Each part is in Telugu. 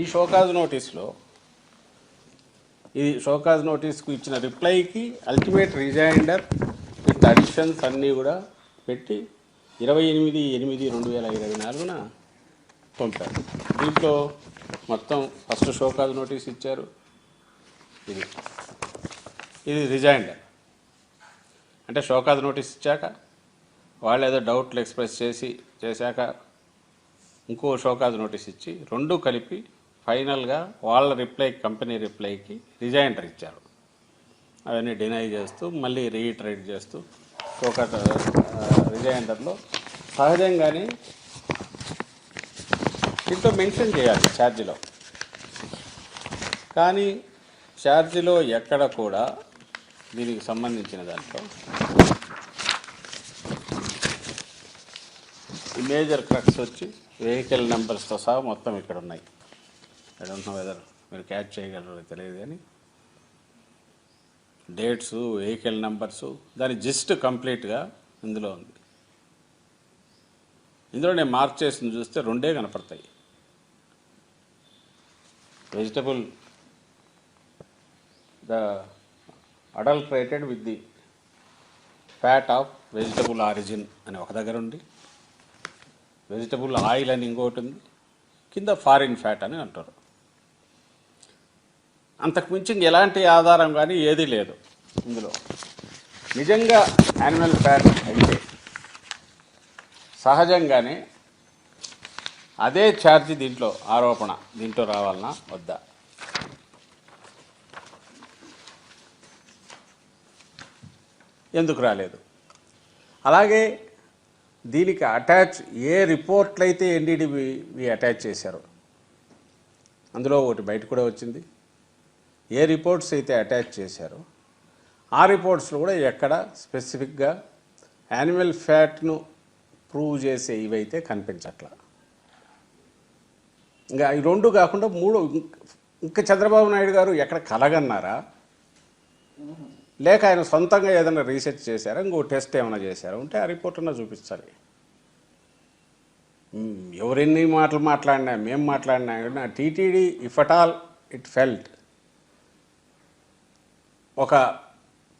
ఈ షోకాజ్ నోటీస్లో ఇది షోకాజ్ నోటీస్కు ఇచ్చిన రిప్లైకి అల్టిమేట్ రిజైండర్ విత్ అడిషన్స్ అన్నీ కూడా పెట్టి ఇరవై ఎనిమిది ఎనిమిది రెండు వేల ఇరవై నాలుగున పంపారు. దీంట్లో మొత్తం ఫస్ట్ షోకాజ్ నోటీస్ ఇచ్చారు. ఇది ఇది రిజైండర్. అంటే షోకాజ్ నోటీస్ ఇచ్చాక వాళ్ళు ఏదో డౌట్లు ఎక్స్ప్రెస్ చేసి చేశాక ఇంకో షోకాజ్ నోటీస్ ఇచ్చి రెండు కలిపి ఫైనల్గా వాళ్ళ రిప్లై కంపెనీ రిప్లైకి రిజైండర్ ఇచ్చారు. అవన్నీ డినై చేస్తూ మళ్ళీ రీఇటరేట్ చేస్తూ ఒక రిజైండర్లో సహజంగానే దీంతో మెన్షన్ చేయాలి ఛార్జీలో. కానీ ఛార్జీలో ఎక్కడ కూడా దీనికి సంబంధించిన దాంట్లో మేజర్ క్రక్స్ వచ్చి వెహికల్ నెంబర్స్తో సహా మొత్తం ఇక్కడ ఉన్నాయి. ఐ డోంట్ నో వెదర్ మీరు క్యాచ్ చేయగలరో తెలియదు కానీ డేట్స్ వెహికల్ నెంబర్స్ దాని జస్ట్ కంప్లీట్గా ఇందులో ఉంది. ఇందులో నేను మార్క్ చేసింది చూస్తే రెండే కనపడతాయి. Vegetable the adulterated with the fat of vegetable origin అని ఒక దగ్గర ఉంది. వెజిటబుల్ ఆయిల్ అని ఇంకోటి ఉంది. కింద ఫారిన్ ఫ్యాట్ అని అంటారు. అంతకుమించి ఎలాంటి ఆధారం కానీ ఏదీ లేదు ఇందులో. నిజంగా యానిమల్ ఫ్యాట్ అయితే సహజంగానే అదే ఛార్జ్ దీంట్లో ఆరోపణ దీంట్లో రావాలనా వద్దా? ఎందుకు రాలేదు? అలాగే దీనికి అటాచ్ ఏ రిపోర్ట్లు అయితే ఎన్డీడీబీ అటాచ్ చేశారో అందులో ఒకటి బయట కూడా వచ్చింది. ఏ రిపోర్ట్స్ అయితే అటాచ్ చేశారో ఆ రిపోర్ట్స్లో కూడా ఎక్కడ స్పెసిఫిక్గా యానిమల్ ఫ్యాట్ను ప్రూవ్ చేసే ఇవైతే కనిపించట్లా. ఇంకా ఈ రెండు కాకుండా మూడు ఇంకా చంద్రబాబు నాయుడు గారు ఎక్కడ కలగన్నారా? లేక ఆయన సొంతంగా ఏదైనా రీసెర్చ్ చేశారా? ఇంకో టెస్ట్ ఏమైనా చేశారా? ఉంటే ఆ రిపోర్ట్ అన్నా చూపించాలి ఎవరెన్ని మాటలు మాట్లాడినా మేము మాట్లాడినా TTD if at all it felt. ఒక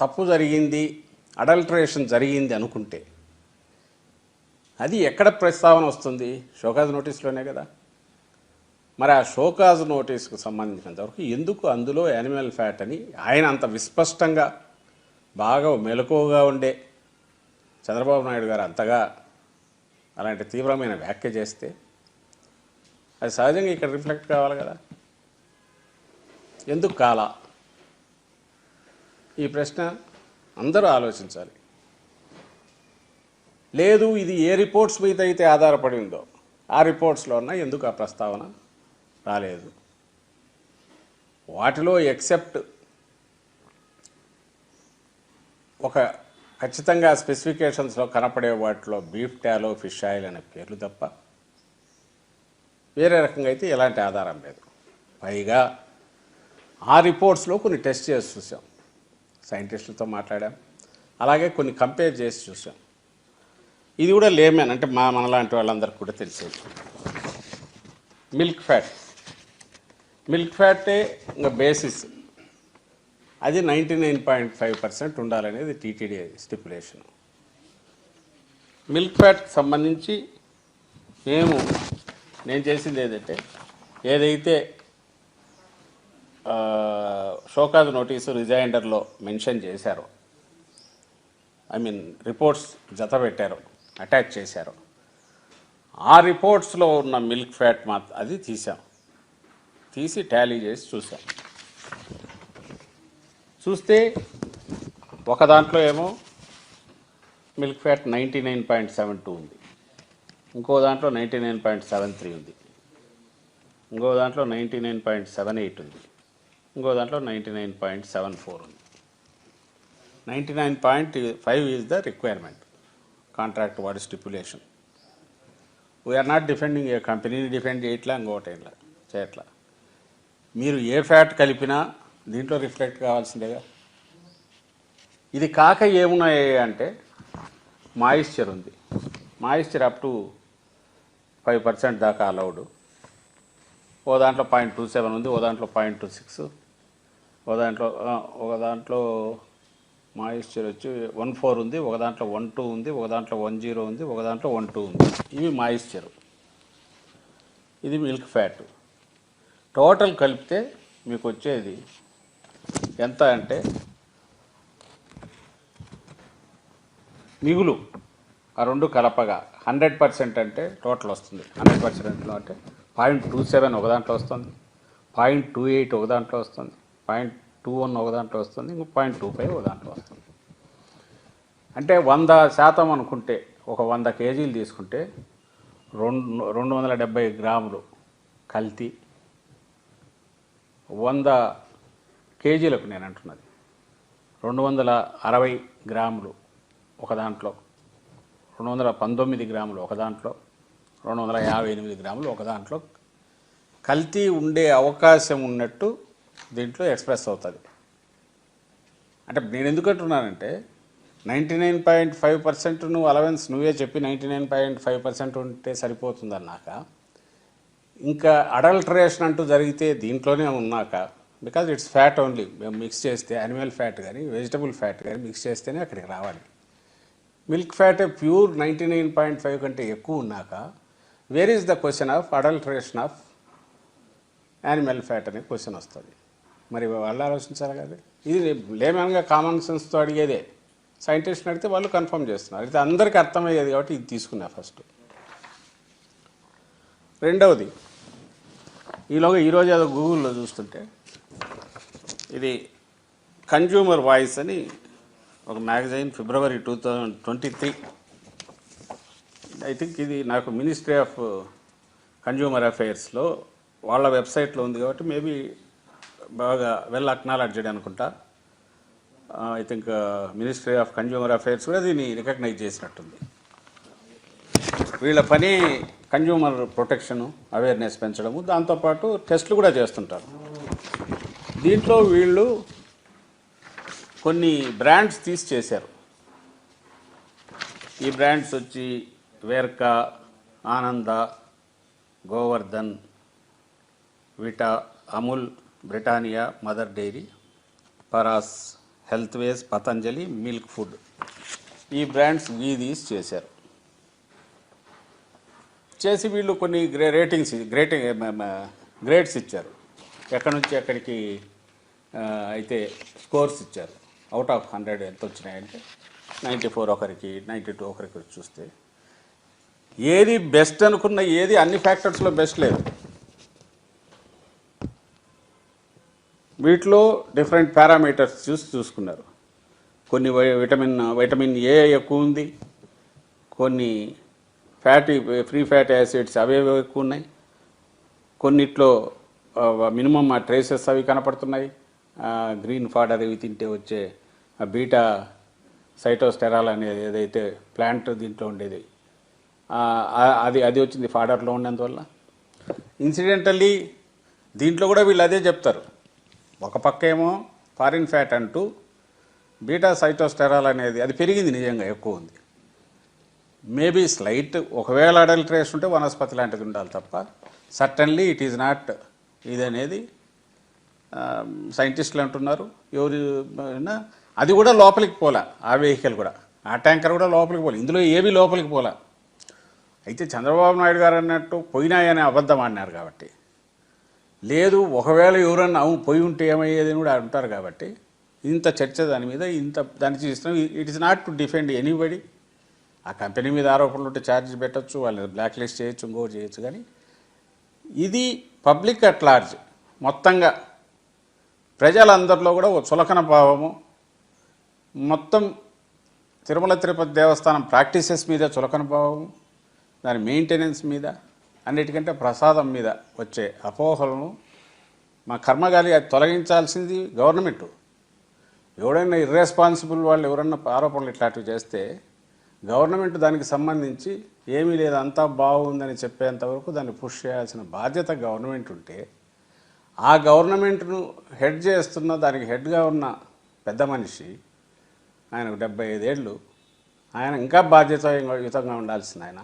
తప్పు జరిగింది అడల్టరేషన్ జరిగింది అనుకుంటే అది ఎక్కడ ప్రస్తావన వస్తుంది? షోకాజ్ నోటీస్లోనే కదా. మరి ఆ షోకాజ్ నోటీస్కు సంబంధించినంతవరకు ఎందుకు అందులో యానిమల్ ఫ్యాట్ అని ఆయన అంత విస్పష్టంగా బాగా మెలకువగా ఉండే చంద్రబాబు నాయుడు గారు అంతగా అలాంటి తీవ్రమైన వ్యాఖ్య చేస్తే అది సహజంగా ఇక్కడ రిఫ్లెక్ట్ కావాలి కదా. ఎందుకు కాలా? ఈ ప్రశ్న అందరూ ఆలోచించాలి. లేదు ఇది ఏ రిపోర్ట్స్ మీద అయితే ఆధారపడిందో ఆ రిపోర్ట్స్లో ఉన్న ఎందుకు ఆ ప్రస్తావన రాలేదు? వాటిలో ఎక్సెప్ట్ ఒక ఖచ్చితంగా స్పెసిఫికేషన్స్లో కనపడే వాటిలో బీఫ్ టాలో ఫిష్ ఆయిల్ అనే పేర్లు తప్ప వేరే రకంగా అయితే ఎలాంటి ఆధారం లేదు. పైగా ఆ రిపోర్ట్స్లో కొన్ని టెస్ట్ చేసి చూసాం. సైంటిస్టులతో మాట్లాడాం. అలాగే కొన్ని కంపేర్ చేసి చూసాం. ఇది కూడా లేమేన్ అంటే మా మనలాంటి వాళ్ళందరికీ కూడా తెలిసేది. మిల్క్ ఫ్యాట్ మిల్క్ ఫ్యాటే ఇంకా బేసిస్ అది ninety nine point five percent ఉండాలనేది టీటీడీ స్టిపులేషన్ మిల్క్ ఫ్యాట్కి సంబంధించి మేము నేను చేసింది ఏదంటే ఏదైతే షోకాజ్ నోటీసు రిజైండర్లో మెన్షన్ చేశారు. ఐ మీన్ రిపోర్ట్స్ జత పెట్టారు అటాచ్ చేశారు. ఆ రిపోర్ట్స్లో ఉన్న మిల్క్ ఫ్యాట్ మాత్ అది తీసాం తీసి టాలీ చేసి చూసాం చూస్తే ఒక దాంట్లో ఏమో milk fat ninety nine point seven two ఉంది. ఇంకో దాంట్లో ninety nine point seven three ఉంది. ఇంకో దాంట్లో ninety nine point seven eight ఉంది. ఇంకో దాంట్లో ninety nine point seven four ఉంది. Ninety nine point five is the requirement contract వాడి stipulation we are not defending a కంపెనీని డిఫెండ్ చేయట్లా ఇంకోటి ఇట్లా చేయట్లా. మీరు ఏ ఫ్యాట్ కలిపినా దీంట్లో రిఫ్లెక్ట్ కావాల్సిందేగా? ఇది కాక ఏమున్నాయి అంటే మాయిశ్చర్ ఉంది. Moisture up to five percent దాకా అలౌడ్ ఓ దాంట్లో పాయింట్ టూ సెవెన్ ఉంది ఓ దాంట్లో పాయింట్ టూ సిక్స్ ఒక దాంట్లో ఒక దాంట్లో మాయిశ్చర్ వచ్చి వన్ ఫోర్ ఉంది ఒక దాంట్లో వన్ టూ ఉంది ఒక దాంట్లో వన్ జీరో ఉంది ఒక దాంట్లో వన్ టూ ఉంది. ఇవి మాయిశ్చర్. ఇది మిల్క్ ఫ్యాట్. టోటల్ కలిపితే మీకు వచ్చేది ఎంత అంటే మిగులు ఆ రెండు కలపగా హండ్రెడ్ పర్సెంట్ అంటే టోటల్ వస్తుంది. హండ్రెడ్ పర్సెంట్లో అంటే పాయింట్ టూ సెవెన్ ఒక దాంట్లో వస్తుంది పాయింట్ టూ ఎయిట్ ఒక దాంట్లో వస్తుంది. పాయింట్ టూ వన్ ఒక దాంట్లో వస్తుంది ఇంకో పాయింట్ టూ ఫైవ్ ఒక దాంట్లో వస్తుంది. అంటే వంద శాతం అనుకుంటే ఒక వంద కేజీలు తీసుకుంటే రెండు రెండు వందల డెబ్బై గ్రాములు కల్తీ వంద కేజీలకు నేను అంటున్నది. రెండు వందల అరవై గ్రాములు ఒక దాంట్లో రెండు వందల పంతొమ్మిది గ్రాములు ఒక దాంట్లో రెండు వందల యాభై ఎనిమిది గ్రాములు ఒక దాంట్లో కల్తీ ఉండే అవకాశం ఉన్నట్టు దీంట్లో ఎక్స్ప్రెస్ అవుతుంది. అంటే నేను ఎందుకు అంటున్నానంటే ninety nine point five percent నువ్వు అలవెన్స్ నువ్వే చెప్పి ninety nine point five percent ఉంటే సరిపోతుంది అన్నాక ఇంకా అడల్టరేషన్ అంటూ జరిగితే దీంట్లోనే ఉన్నాక బికాజ్ ఇట్స్ ఫ్యాట్ ఓన్లీ మేము మిక్స్ చేస్తే అనిమల్ ఫ్యాట్ కానీ వెజిటబుల్ ఫ్యాట్ కానీ మిక్స్ చేస్తేనే అక్కడికి రావాలి. Milk fat pure ninety nine point five కంటే ఎక్కువ ఉన్నాక where is the question of adulteration of animal fat అనే క్వశ్చన్ వస్తుంది. మరి వాళ్ళు ఆలోచించాలి కదా. ఇది లేమన్గా కామన్ సెన్స్తో అడిగేదే. సైంటిస్ట్ని అడిగితే వాళ్ళు కన్ఫర్మ్ చేస్తున్నారు. అయితే అందరికీ అర్థమయ్యేది కాబట్టి ఇది తీసుకున్నా ఫస్ట్ రెండవది ఈలోగా ఈరోజు ఏదో గూగుల్లో చూస్తుంటే ఇది కన్జ్యూమర్ వాయిస్ అని ఒక magazine February two thousand twenty three I think ఇది నాకు మినిస్ట్రీ ఆఫ్ కన్జ్యూమర్ అఫైర్స్లో వాళ్ళ వెబ్సైట్లో ఉంది కాబట్టి మేబీ బాగా వెల్ అక్నాలడ్జెడ్ అనుకుంటా. I think ministry of consumer affairs కూడా దీన్ని రికగ్నైజ్ చేసినట్టుంది. వీళ్ళ పని కన్జ్యూమర్ ప్రొటెక్షను అవేర్నెస్ పెంచడము దాంతోపాటు టెస్టులు కూడా చేస్తుంటారు. దీంట్లో వీళ్ళు కొన్ని బ్రాండ్స్ తీసి చేశారు. ఈ బ్రాండ్స్ వచ్చి Verka Ananda Govardhan Vita Amul Britannia Mother Dairy Paras Health Ways Patanjali Milkfood. ఈ బ్రాండ్స్ వీధీస్ చేశారు. చేసి వీళ్ళు కొన్ని గ్రే రేటింగ్స్ గ్రేటింగ్ గ్రేడ్స్ ఇచ్చారు. ఎక్కడి నుంచి ఎక్కడికి అయితే స్కోర్స్ ఇచ్చారు. అవుట్ ఆఫ్ హండ్రెడ్ ఎంత వచ్చినాయంటే నైంటీ ఫోర్ ఒకరికి నైంటీ టూ ఒకరికి చూస్తే ఏది బెస్ట్ అనుకున్న ఏది అన్ని ఫ్యాక్టర్స్లో బెస్ట్ లేదు. వీటిలో డిఫరెంట్ పారామీటర్స్ చూసి చూసుకున్నారు. కొన్ని విటమిన్ విటమిన్ ఏ ఎక్కువ ఉంది. కొన్ని ఫ్యాటీ ఫ్రీ ఫ్యాటీ యాసిడ్స్ అవే ఎక్కువ ఉన్నాయి. కొన్నిట్లో uh, మినిమం ఆ ట్రేసెస్ అవి కనపడుతున్నాయి. గ్రీన్ ఫాడర్ ఇవి తింటే వచ్చే బీటా సైటోస్టెరాల్ అనేది ఏదైతే ప్లాంట్ దీంట్లో ఉండేది అది అది వచ్చింది ఫాడర్లో ఉన్నందువల్ల ఇన్సిడెంటల్లీ దీంట్లో కూడా వీళ్ళు అదే చెప్తారు. ఒక పక్క ఏమో ఫారిన్ ఫ్యాట్ అంటూ బీటా సైటోస్టెరాల్ అనేది అది పెరిగింది నిజంగా ఎక్కువ ఉంది. మేబీ స్లైట్ ఒకవేళ అడల్టరేషన్ ఉంటే వనస్పతి లాంటిది ఉండాలి తప్ప సర్టన్లీ ఇట్ ఈజ్ నాట్ ఇది అనేది సైంటిస్టులు అంటున్నారు. ఎవరు అది కూడా లోపలికి పోలా ఆ వెహికల్ కూడా. ఆ ట్యాంకర్ కూడా లోపలికి పోలే. ఇందులో ఏవి లోపలికి పోలా. అయితే చంద్రబాబు నాయుడు గారు అన్నట్టు పోయినాయనే అబద్ధం అన్నారు కాబట్టి. లేదు ఒకవేళ ఎవరన్నా అవును పోయి ఉంటే ఏమయ్యేది అని కూడా అంటారు కాబట్టి ఇంత చర్చ దాని మీద ఇంత దాన్ని చేస్తున్నాం it is not to defend anybody ఆ కంపెనీ మీద ఆరోపణలు ఉంటే ఛార్జ్ పెట్టచ్చు వాళ్ళని బ్లాక్ లిస్ట్ చేయొచ్చు ఇంకో చేయొచ్చు. కానీ ఇది పబ్లిక్ అట్ లార్జ్ మొత్తంగా ప్రజలందరిలో కూడా ఓ చులకన భావము. మొత్తం తిరుమల తిరుపతి దేవస్థానం ప్రాక్టీసెస్ మీద చులకన భావము. దాని మెయింటెనెన్స్ మీద అన్నిటికంటే ప్రసాదం మీద వచ్చే అపోహలను మా కర్మగాలి అది తొలగించాల్సింది గవర్నమెంట్. ఎవడైనా ఇర్రెస్పాన్సిబుల్ వాళ్ళు ఎవరన్నా ఆరోపణలు ఇట్లాంటివి చేస్తే గవర్నమెంట్ దానికి సంబంధించి ఏమీ లేదు అంతా బాగుందని చెప్పేంత వరకు దాన్ని పుష్ చేయాల్సిన బాధ్యత గవర్నమెంట్ ఉంటే ఆ గవర్నమెంట్ను హెడ్ చేస్తున్న దానికి హెడ్గా ఉన్న పెద్ద మనిషి ఆయనకు డెబ్బై ఐదేళ్ళు ఆయన ఇంకా బాధ్యతాయుతంగా ఉండాల్సిన ఆయన.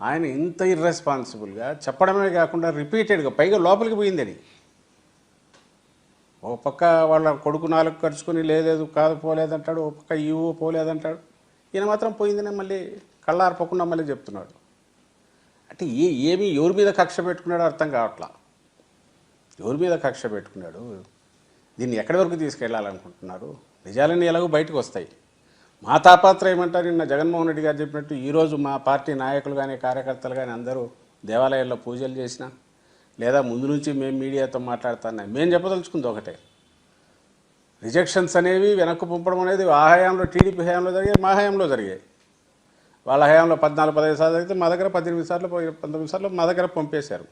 ఆయన ఇంత ఇర్రెస్పాన్సిబుల్గా చెప్పడమే కాకుండా రిపీటెడ్గా పైగా లోపలికి పోయిందని ఒక పక్క వాళ్ళ కొడుకు నాలుగు ఖర్చుకొని లేదు కాదు పోలేదంటాడు ఒక పక్క ఈవో పోలేదంటాడు. ఈయన మాత్రం పోయిందని మళ్ళీ కళ్ళార్పకుండా మళ్ళీ చెప్తున్నాడు. అంటే ఏ ఏమి ఎవరి మీద కక్ష పెట్టుకున్నాడో అర్థం కావట్లా. ఎవరి మీద కక్ష పెట్టుకున్నాడు? దీన్ని ఎక్కడి వరకు తీసుకెళ్ళాలనుకుంటున్నారు నిజాలన్నీ ఎలాగో బయటకు వస్తాయి. మా తాపాత్ర ఏమంటారు? నిన్న జగన్మోహన్ రెడ్డి గారు చెప్పినట్టు ఈరోజు మా పార్టీ నాయకులు కానీ కార్యకర్తలు కానీ అందరూ దేవాలయాల్లో పూజలు చేసినా లేదా ముందు నుంచి మేము మీడియాతో మాట్లాడుతున్నాం మేము చెప్పదలుచుకుంది ఒకటే. రిజెక్షన్స్ అనేవి వెనక్కు పంపడం అనేది ఆ హయాంలో టీడీపీ హయాంలో జరిగాయి మా హయాంలో జరిగాయి. వాళ్ళ హయాంలో పద్నాలుగు పదహైదు సార్లు జరిగితే మా దగ్గర పద్దెనిమిది సార్లు పంతొమ్మిది సార్లు మా దగ్గర పంపేశారు.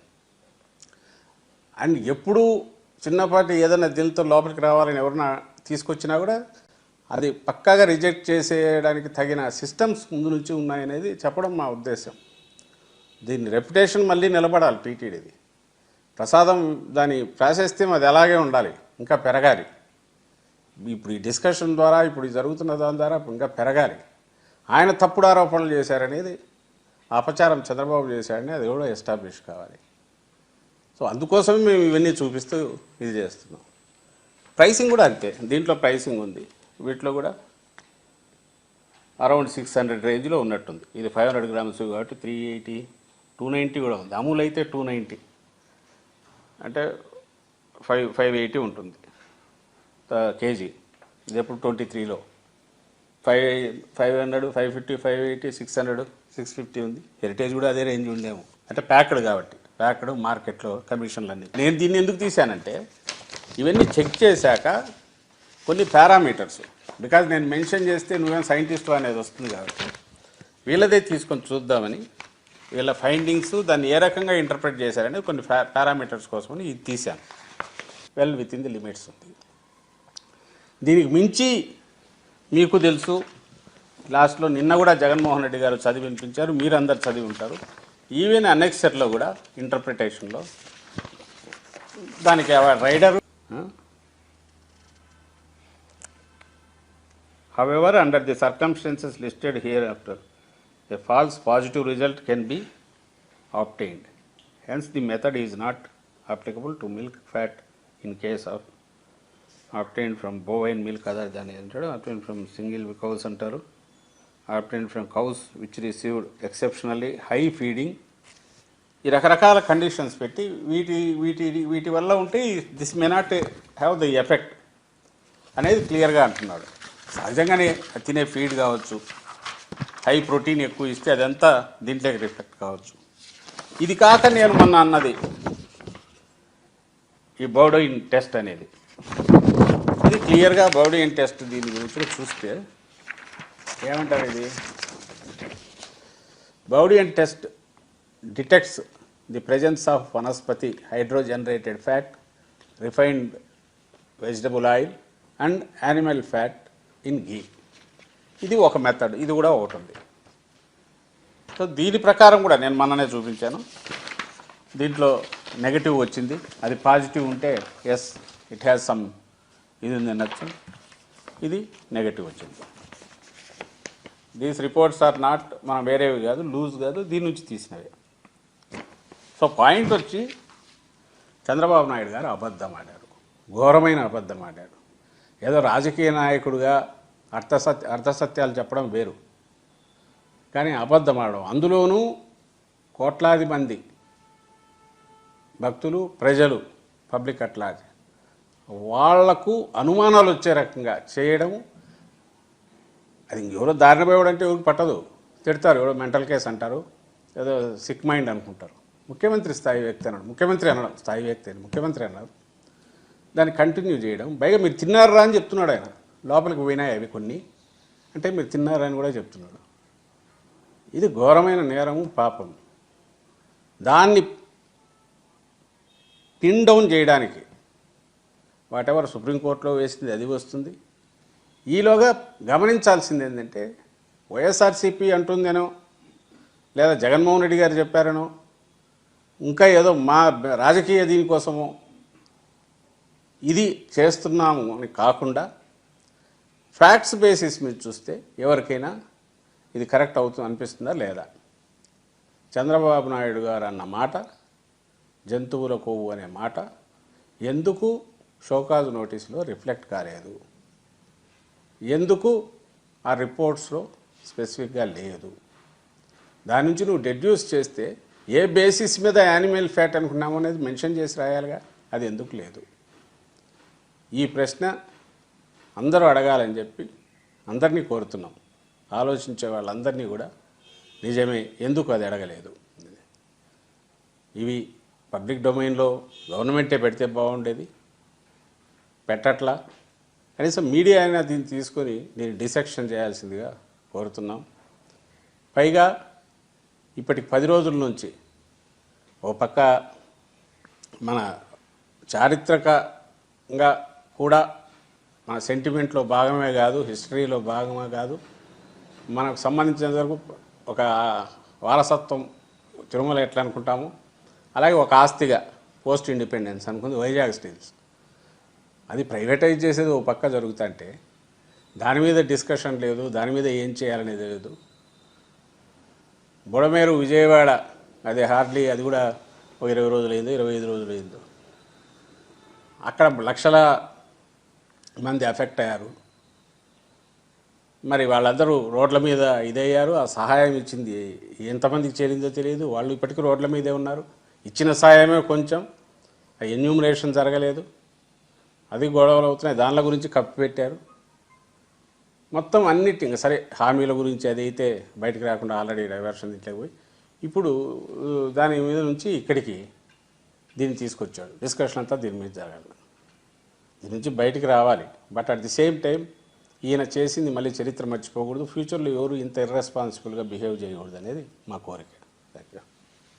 అండ్ ఎప్పుడూ చిన్నపాటి ఏదైనా దిల్తో లోపలికి రావాలని ఎవరన్నా తీసుకొచ్చినా కూడా అది పక్కాగా రిజెక్ట్ చేసేయడానికి తగిన సిస్టమ్స్ ముందు నుంచి ఉన్నాయనేది చెప్పడం మా ఉద్దేశం. దీని రెప్యుటేషన్ మళ్ళీ నిలబడాలి టీటీడీది ప్రసాదం దాని ప్రాశస్త్యం అది అలాగే ఉండాలి ఇంకా పెరగాలి. ఇప్పుడు ఈ డిస్కషన్ ద్వారా ఇప్పుడు జరుగుతున్న దాని ద్వారా ఇంకా పెరగాలి. ఆయన తప్పుడు ఆరోపణలు చేశారనేది అపచారం చంద్రబాబు చేశాడని అది కూడా ఎస్టాబ్లిష్ కావాలి. సో అందుకోసమే మేము ఇవన్నీ చూపిస్తూ ఇది చేస్తున్నాం. ప్రైసింగ్ కూడా అంతే దీంట్లో ప్రైసింగ్ ఉంది. వీటిలో కూడా అరౌండ్ సిక్స్ హండ్రెడ్ రేంజ్లో ఉన్నట్టుంది. ఇది ఫైవ్ హండ్రెడ్ గ్రామ్స్ కాబట్టి త్రీ ఎయిటీ టూ నైంటీ కూడా ఉంది. అమూల్ అయితే టూ నైంటీ. అంటే ఫైవ్ ఫైవ్ ఎయిటీ ఉంటుంది. కేజీ. ఇది ఎప్పుడు ట్వంటీ త్రీలో. Five five hundred five fifty five eighty six hundred six fifty ఉంది. హెరిటేజ్ కూడా అదే రేంజ్ ఉండేము అంటే ప్యాక్డ్ కాబట్టి. ప్యాక్డ్ మార్కెట్లో కమిషన్లు అన్నీ నేను దీన్ని ఎందుకు తీశానంటే ఇవన్నీ చెక్ చేశాక కొన్ని పారామీటర్స్. బికాజ్ నేను మెన్షన్ చేస్తే నువ్వేం సైంటిస్ట్ అనేది వస్తుంది కాబట్టి. వీళ్ళదే తీసుకొని చూద్దామని వీళ్ళ ఫైండింగ్స్ దాన్ని ఏ రకంగా ఇంటర్ప్రిట్ చేశారనేది కొన్ని పారామీటర్స్ కోసమని ఇది తీశాను. Well within the limits ఉంది దీనికి మించి మీకు తెలుసు లాస్ట్లో నిన్న కూడా జగన్మోహన్ రెడ్డి గారు చదివి వినిపించారు మీరు అందరు చదివి ఉంటారు. ఈవెన్ అనెక్సర్లో కూడా ఇంటర్ప్రిటేషన్లో దానికి rider However, under the circumstances listed hereafter, a false positive result can be obtained. Hence, the method is not applicable to milk fat in case of obtained from bovine milk other than అంటాడు obtained from single cows అంటారు obtained from cows which received exceptionally high feeding ఈ రకరకాల కండిషన్స్ పెట్టి వీటి వీటి వీటి వల్ల ఉంటే this may not have the effect అనేది క్లియర్గా అంటున్నాడు సహజంగానే తినే ఫీడ్ కావచ్చు. హై ప్రోటీన్ ఎక్కువ ఇస్తే అదంతా దీంట్లోకి రిఫ్లెక్ట్ కావచ్చు. ఇది కాక నేను మొన్న అన్నది. ఈ బౌడోయిన్ టెస్ట్ అనేది. ఇది క్లియర్గా బౌడోయిన్ టెస్ట్ దీని గురించి చూస్తే ఏమంటారు ఇది? Baudouin test detects the presence of vanaspati hydrogenated fat refined vegetable oil and animal fat in ghee ఇది ఒక మెథడ్ ఇది కూడా ఒకటి ఉంది. సో దీని ప్రకారం కూడా నేను మొన్ననే చూపించాను. దీంట్లో నెగటివ్ వచ్చింది. అది పాజిటివ్ ఉంటే ఎస్ ఇట్ హ్యాస్ సమ్ ఇది ఉంది అనొచ్చు. ఇది నెగటివ్ వచ్చింది. దీస్ రిపోర్ట్స్ ఆర్ నాట్ మనం వేరేవి కాదు లూజ్ కాదు దీని నుంచి తీసినవి. సో పాయింట్ వచ్చి చంద్రబాబు నాయుడు గారు అబద్ధం ఆడారు. ఘోరమైన అబద్ధం ఆడారు. ఏదో రాజకీయ నాయకుడిగా అర్థసత్య అర్థసత్యాలు చెప్పడం వేరు. కానీ అబద్ధం ఆడడం. అందులోనూ కోట్లాది మంది భక్తులు ప్రజలు పబ్లిక్ అట్లాజ్ వాళ్ళకు అనుమానాలు వచ్చే రకంగా చేయడం అది ఎవరో దారిన పోయడం అంటే ఎవరికి పట్టదు. తిడతారు ఎవరో మెంటల్ కేసు అంటారు ఏదో సిక్ మైండ్ అనుకుంటారు. ముఖ్యమంత్రి స్థాయి వ్యక్తి అన్నాడు. ముఖ్యమంత్రి అనడం స్థాయి వ్యక్తి ముఖ్యమంత్రి అన్నారు. దాన్ని కంటిన్యూ చేయడం. పైగా మీరు తిన్నారా అని చెప్తున్నాడు ఆయన. లోపలికి పోయినాయి అవి కొన్ని. అంటే మీరు తిన్నారా అని కూడా చెప్తున్నాడు. ఇది ఘోరమైన నేరము పాపం. దాన్ని పిన్ డౌన్ చేయడానికి వాటెవర్ సుప్రీంకోర్టులో వేసింది అది వస్తుంది. ఈలోగా గమనించాల్సింది ఏంటంటే వైఎస్ఆర్సీపీ అంటుందేనో లేదా జగన్మోహన్ రెడ్డి గారు చెప్పారనో ఇంకా ఏదో మా రాజకీయ దీనికోసమో ఇది చేస్తున్నాము అని కాకుండా ఫ్యాక్ట్స్ బేసిస్ మీద చూస్తే ఎవరికైనా ఇది కరెక్ట్ అవుతుంది అనిపిస్తుందా లేదా? చంద్రబాబు నాయుడు గారు అన్న మాట జంతువుల కొవ్వు అనే మాట ఎందుకు షోకాజ్ నోటీసులో రిఫ్లెక్ట్ కాలేదు? ఎందుకు ఆ రిపోర్ట్స్లో స్పెసిఫిక్గా లేదు? దాని నుంచి నువ్వు డెడ్యూస్ చేస్తే ఏ బేసిస్ మీద యానిమల్ ఫ్యాట్ అనుకున్నామో అనేది మెన్షన్ చేసి రాయాలిగా. అది ఎందుకు లేదు? ఈ ప్రశ్న అందరూ అడగాలని చెప్పి అందరినీ కోరుతున్నాం. ఆలోచించే వాళ్ళందరినీ కూడా నిజమే ఎందుకు అది అడగలేదు? ఇవి పబ్లిక్ డొమైన్లో గవర్నమెంటే పెడితే బాగుండేది. పెట్టట్లా? కనీసం మీడియా అయినా దీన్ని తీసుకొని దీన్ని డిసెక్షన్ చేయాల్సిందిగా కోరుతున్నాం. పైగా ఇప్పటికి పది రోజుల నుంచి ఓ పక్క మన చారిత్రకంగా కూడా మన సెంటిమెంట్లో భాగమే కాదు హిస్టరీలో భాగమే కాదు. మనకు సంబంధించినంత వరకు ఒక వారసత్వం తిరుమల ఎట్లా అనుకుంటాము? అలాగే ఒక ఆస్తిగా పోస్ట్ ఇండిపెండెన్స్ అనుకుంది వైజాగ్ స్టీల్స్. అది ప్రైవేటైజ్ చేసేది ఓ పక్క జరుగుతుంటే దాని మీద డిస్కషన్ లేదు దాని మీద ఏం చేయాలనేది లేదు. బుడమేరు విజయవాడ అది హార్డ్లీ అది కూడా ఒక ఇరవై రోజులు అయిందో ఇరవై ఐదు రోజులు అయిందో అక్కడ లక్షల మంది ఎఫెక్ట్ అయ్యారు. మరి వాళ్ళందరూ రోడ్ల మీద ఇదయ్యారు. ఆ సహాయం ఇచ్చింది ఎంతమందికి చేరిందో తెలియదు. వాళ్ళు ఇప్పటికీ రోడ్ల మీదే ఉన్నారు. ఇచ్చిన సహాయమే కొంచెం. ఆ ఎన్యూమరేషన్ జరగలేదు. అది గొడవలు అవుతున్నాయి. దానిల గురించి కప్పి పెట్టారు. మొత్తం అన్నిటి ఇంకా సరే హామీల గురించి అది అయితే బయటకు రాకుండా ఆల్రెడీ డైవర్షన్ ఇంట్లోకి పోయి ఇప్పుడు దాని మీద నుంచి ఇక్కడికి దీన్ని తీసుకొచ్చాడు. డిస్కషన్ అంతా దీని మీద జరగాలి. నుంచి బయటికి రావాలి. But at the same time ఈయన చేసింది మళ్ళీ చరిత్ర మర్చిపోకూడదు. ఫ్యూచర్లో ఎవరు ఇంత ఇర్రెస్పాన్సిబుల్గా బిహేవ్ చేయకూడదు అనేది మా కోరిక. Thank you